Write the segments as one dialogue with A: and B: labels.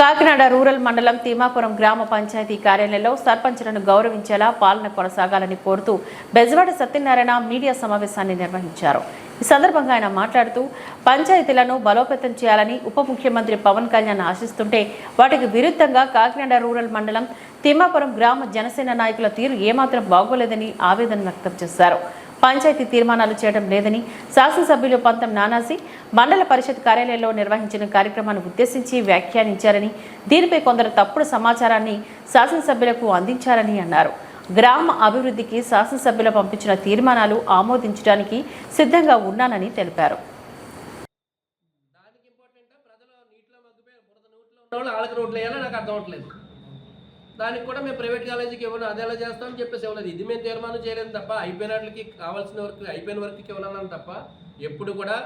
A: Kakinada rural మండలం తీమాపురం గ్రామ పంచాయతీ కార్యాలయంలో సర్పంచ్లను గౌరవించేలా పాలన కొనసాగాలని కోరుతూ బెజవాడ సత్యనారాయణ మీడియా సమావేశాన్ని నిర్వహించారు. ఈ సందర్భంగా ఆయన మాట్లాడుతూ పంచాయతీలను బలోపేతం చేయాలని ఉప ముఖ్యమంత్రి పవన్ కళ్యాణ్ ఆశిస్తుంటే వాటికి విరుద్ధంగా కాకినాడ రూరల్ మండలం తిమ్మాపురం గ్రామ జనసేన నాయకుల తీరు ఏమాత్రం బాగోలేదని ఆవేదన వ్యక్తం చేశారు. పంచాయతీ తీర్మానాలు చేయడం లేదని శాసనసభ్యులు పంతం నానాజీ మండల పరిషత్ కార్యాలయంలో నిర్వహించిన కార్యక్రమాన్ని ఉద్దేశించి వ్యాఖ్యానించారని దీనిపై కొందరు తప్పుడు సమాచారాన్ని శాసనసభ్యులకు అందించారని అన్నారు. గ్రామ అభివృద్ధికి శాసనసభ్యులు పంపించిన తీర్మానాలు ఆమోదించడానికి సిద్ధంగా ఉన్నానని తెలిపారు.
B: వాళ్ళకి రోడ్లు వేయాలో? నాకు అర్థం అవట్లేదు. దానికి కూడా మేము ప్రైవేట్ కాలేజీకి ఇవ్వను అది ఎలా చేస్తామని చెప్పేసి ఇవ్వలేదు ఇది మేము తీర్మానం చేయలేదు తప్ప అయిపోయిన వాటికి కావాల్సిన వర్క్ అయిపోయిన వర్క్కి ఇవ్వాలన్నాను తప్ప ఎప్పుడు కూడా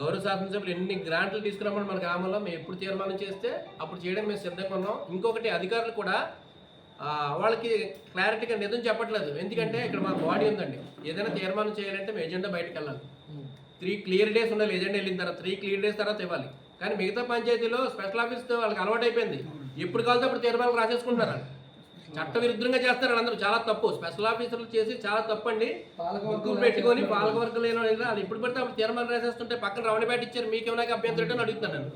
B: గౌరవ శాసనసభ్యులు ఎన్ని గ్రాంట్లు తీసుకురామని మన గ్రామంలో మేము ఎప్పుడు తీర్మానం చేస్తే అప్పుడు చేయడానికి మేము సిద్ధంగా ఉన్నాం. ఇంకొకటి అధికారులు కూడా వాళ్ళకి క్లారిటీగా నిజం చెప్పట్లేదు. ఎందుకంటే ఇక్కడ మా బాడీ ఉందండి. ఏదైనా తీర్మానం చేయాలంటే మేము ఎజెండా బయటకు వెళ్ళాలి. త్రీ క్లియర్ డేస్ ఉండాలి. ఎజెండా వెళ్ళిన తర్వాత త్రీ క్లియర్ డేస్ తర్వాత ఇవ్వాలి. కానీ మిగతా పంచాయతీలో స్పెషల్ ఆఫీస్ వాళ్ళకి అలవాటు అయిపోయింది. ఎప్పుడు కావాలితే అప్పుడు తీర్మానం రాసేసుకుంటున్నారు. చట్ట విరుద్ధంగా చేస్తారు వాళ్ళందరూ. చాలా తప్పు. స్పెషల్ ఆఫీసర్లు చేసి చాలా తప్పు అండి పెట్టుకొని పాలకవర్గం లేని వాళ్ళు ఎప్పుడు పడితే అప్పుడు తీర్మానం రాసేస్తుంటే పక్కన రవణపేట ఇచ్చారు మీకేమైనా అభ్యంతరం అని అడుగుతున్నాను నేను.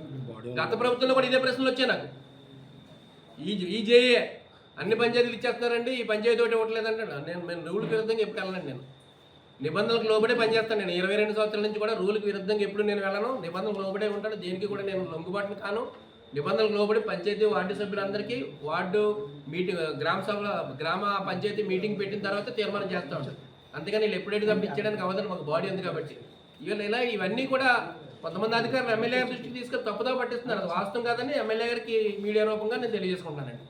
B: గత ప్రభుత్వంలో కూడా ఇదే ప్రశ్నలు వచ్చాయి నాకు. ఈ ఈ జేఏ అన్ని పంచాయతీలు ఇచ్చేస్తున్నారండి ఈ పంచాయతీ ఒకటి ఇవ్వట్లేదంటే నేను నేను రూల్ విరుద్ధంగా ఎప్పుడు వెళ్ళను నేను. నిబంధనలకు లోబడే పనిచేస్తాను నేను. ఇరవై రెండు సంవత్సరాల నుంచి కూడా రూల్కి విరుద్ధంగా ఎప్పుడు నేను వెళ్ళను. నిబంధనలకు లోబడే ఉంటాను. దేనికి కూడా నేను లొంగుబాటును కాను. నిబంధనలకు లోబడి పంచాయతీ వార్డు సభ్యులందరికీ వార్డు మీటింగ్ గ్రామ సభల గ్రామ పంచాయతీ మీటింగ్ పెట్టిన తర్వాత తీర్మానం చేస్తూ ఉంటాను. అందుకని వీళ్ళు ఎప్పుడైతే తప్పించడానికి అవ్వదని మాకు బాడీ ఉంది కాబట్టి. ఇవాళ ఇలా ఇవన్నీ కూడా కొంతమంది అధికారులు ఎమ్మెల్యే గారి దృష్టికి తీసుకొని తప్పుదో పట్టిస్తున్నారు. అది వాస్తవం కాదని ఎమ్మెల్యే గారికి మీడియా రూపంగా నేను తెలియజేసుకుంటానండి.